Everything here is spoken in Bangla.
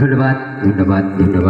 ধন্যবাদ ধন্যবাদ ধন্যবাদ।